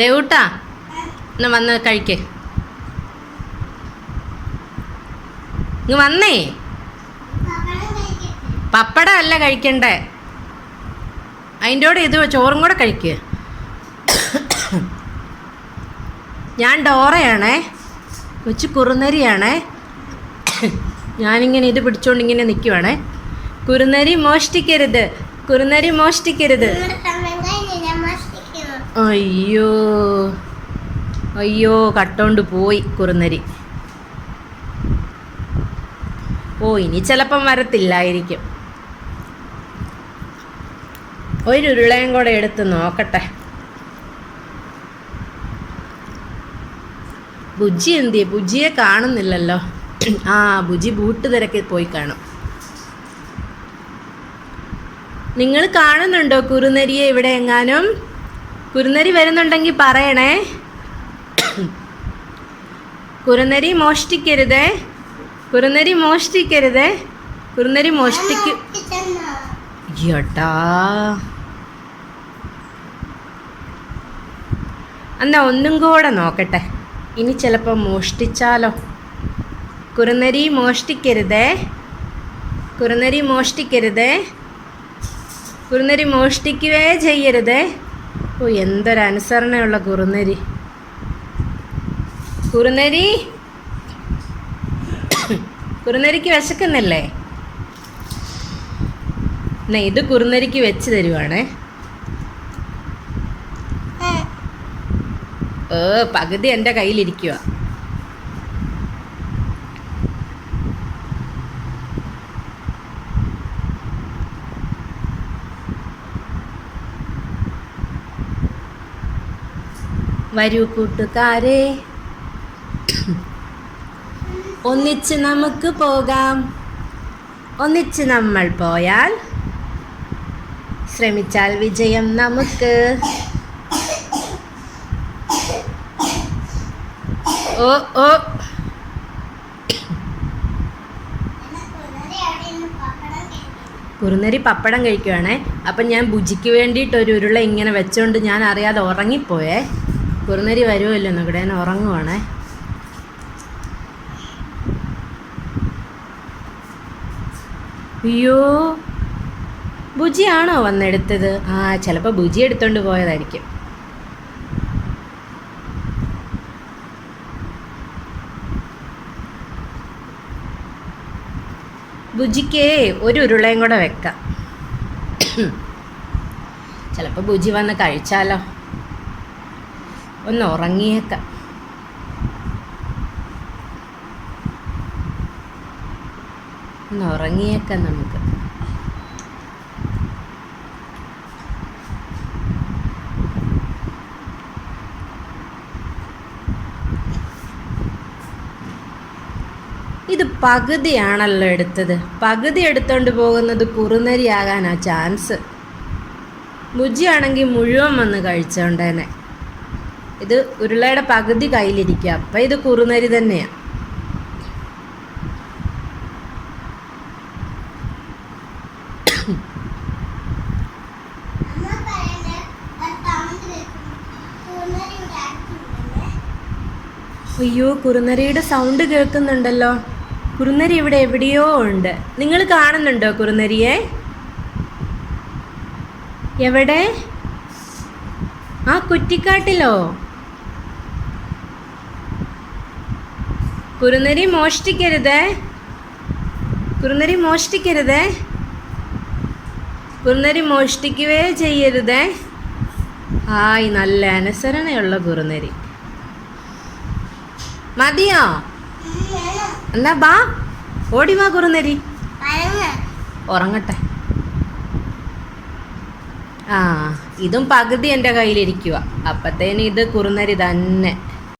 ദേവൂട്ടാ എന്നാ വന്ന് കഴിക്കേ. ഇങ്ങ് വന്നേ. പപ്പടം അല്ല കഴിക്കണ്ടേ? അതിന്റെ കൂടെ ഇത് ചോറും കൂടെ കഴിക്കുക ഞാൻ ഡോറയാണേ കൊച്ചു കുറുനരിയാണേ. ഞാനിങ്ങനെ ഇത് പിടിച്ചോണ്ട് ഇങ്ങനെ നിൽക്കുവാണേ കുറുനരി മോഷ്ടിക്കരുത്. കുറുനരി മോഷ്ടിക്കരുത്. അയ്യോ. അയ്യോ കട്ടോണ്ട് പോയി കുറുനരി. ഓ ഇനി ചിലപ്പം വരത്തില്ലായിരിക്കും. ഒരു ഉരുളയും കൂടെ എടുത്ത് നോക്കട്ടെ. ബുജി എന്തി ബുജിയെ കാണുന്നില്ലല്ലോ. ആ ബുജി ബൂട്ട് തിരക്കി പോയി കാണും. നിങ്ങൾ കാണുന്നുണ്ടോ കുറുനരിയെ ഇവിടെ എങ്ങാനും? കുറുനരി വരുന്നുണ്ടെങ്കിൽ പറയണേ. കുരുന്നരി മോഷ്ടിക്കരുതേ. കുരുന്നരി മോഷ്ടിക്കരുതേ. കുരുന്നരി മോഷ്ടിക്കു ഏട്ടാ എന്നാ ഒന്നും കൂടെ നോക്കട്ടെ. ഇനി ചിലപ്പോൾ മോഷ്ടിച്ചാലോ. കുറുനരി മോഷ്ടിക്കരുതേ. കുറുനരി മോഷ്ടിക്കരുതേ. കുറുനരി മോഷ്ടിക്കുകയേ ചെയ്യരുതേ. ഓ എന്തൊരനുസരണയുള്ള കുറുനരി. കുറുനരി? കുറുനരിക്ക് വിശക്കുന്നില്ലേ? എന്നാ ഇത് കുറുനരിക്ക് വെച്ച് തരുവാണേ. ഓ പകുതി എന്റെ കയ്യിലിരിക്കുക വരൂ കൂട്ടുകാരെ. ഒന്നിച്ച് നമുക്ക് പോകാം. ഒന്നിച്ച് നമ്മൾ പോയാൽ ശ്രമിച്ചാൽ വിജയം നമുക്ക്. ഓ ഓ. കുറുനരി പപ്പടം കഴിക്കുവാണേ. അപ്പം ഞാൻ ഭുജിക്ക് വേണ്ടിയിട്ട് ഒരു ഉരുള ഇങ്ങനെ വെച്ചോണ്ട് ഞാൻ അറിയാതെ ഉറങ്ങിപ്പോയേ. കുറുനരി വരുമല്ലോ ഇവിടെ ഞാൻ ഉറങ്ങുവാണേ. അയ്യോ ബുജിയാണോ വന്നെടുത്തത്? ആ ചിലപ്പോൾ ബുജി എടുത്തോണ്ട് പോയതായിരിക്കും. ബുജിക്ക് ഒരു ഉരുളയും കൂടെ വെക്കാം. ചിലപ്പോൾ ബുജി വന്ന് കഴിച്ചാലോ? ഒന്ന് ഉറങ്ങിയേക്കാം. ഒന്ന് ഉറങ്ങിയേക്കാം നമുക്ക്. ഇത് പകുതിയാണല്ലോ എടുത്തത്. പകുതി എടുത്തോണ്ട് പോകുന്നത് കുറുനരിയാകാനാ ചാൻസ്. ബുജിയാണെങ്കിൽ മുഴുവൻ വന്ന് കഴിച്ചോണ്ടേനെ. ഇത് ഉരുളയുടെ പകുതി കയ്യിലിരിക്കുക. അപ്പം ഇത് കുറുനരി തന്നെയാണ് അയ്യോ കുറുനരിയുടെ സൗണ്ട് കേൾക്കുന്നുണ്ടല്ലോ. കുറുനരി ഇവിടെ എവിടെയോ ഉണ്ട്. നിങ്ങൾ കാണുന്നുണ്ടോ കുറുനരിയെ? എവിടെ? ആ കുറ്റിക്കാട്ടിലോ? കുറുനരി മോഷ്ടിക്കരുത്. കുറുനരി മോഷ്ടിക്കരുത്. കുറുനരി മോഷ്ടിക്കുകയേ ചെയ്യരുത്. ആയി നല്ല അനുസരണയുള്ള കുറുനരി. മതിയോ? എന്നാ ബാ? ഓടി വാ കുറുനരി. ഉറങ്ങട്ടെ. ആ ഇതും പകുതി എന്റെ കയ്യിലിരിക്കുക അപ്പത്തേന് ഇത് കുറുനരി തന്നെ.